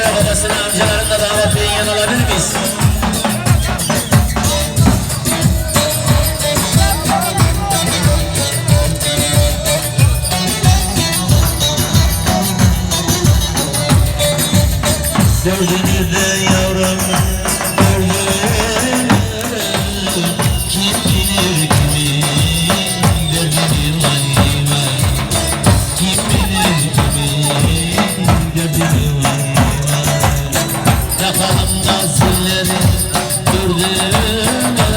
ve babasının amcaların da davetli yan olabilir miyiz? Sözünüzde yavrum nazillerin Gördüğüm